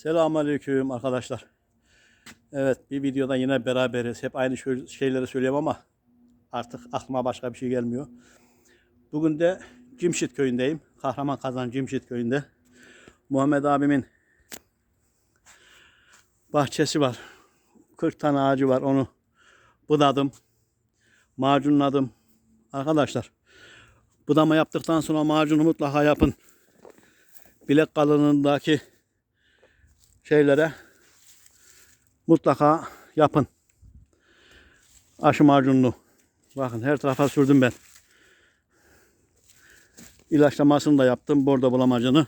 Selamünaleyküm arkadaşlar. Evet bir videoda yine beraberiz. Hep aynı şeyleri söylüyorum ama artık aklıma başka bir şey gelmiyor. Bugün de Cimşit köyündeyim. Kahraman Kazan Cimşit köyünde. Muhammed abimin bahçesi var. 40 tane ağacı var. Onu budadım. Macunladım. Arkadaşlar budama yaptıktan sonra macunu mutlaka yapın. Bilek kalınlığındaki şeylere mutlaka yapın. Aşı macunlu. Bakın her tarafa sürdüm ben. İlaçlamasını da yaptım. Bordo bulamacını.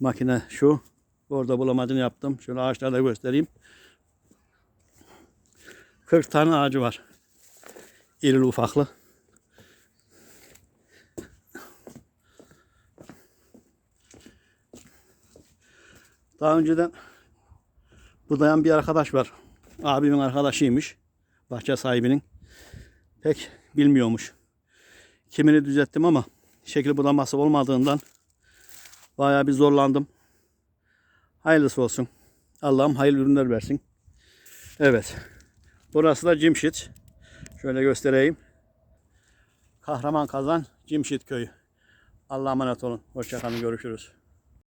Makine şu. Bordo bulamacını yaptım. Şöyle ağaçları da göstereyim. 40 tane ağacı var. İrili ufaklı. Daha önceden budayan bir arkadaş var. Abimin arkadaşıymış. Bahçe sahibinin. Pek bilmiyormuş. Kimini düzelttim ama şekil budaması olmadığından bayağı bir zorlandım. Hayırlısı olsun. Allah'ım hayırlı ürünler versin. Evet. Burası da Cimşit. Şöyle göstereyim. Kahraman Kazan Cimşit köyü. Allah'a emanet olun. Hoşçakalın. Görüşürüz.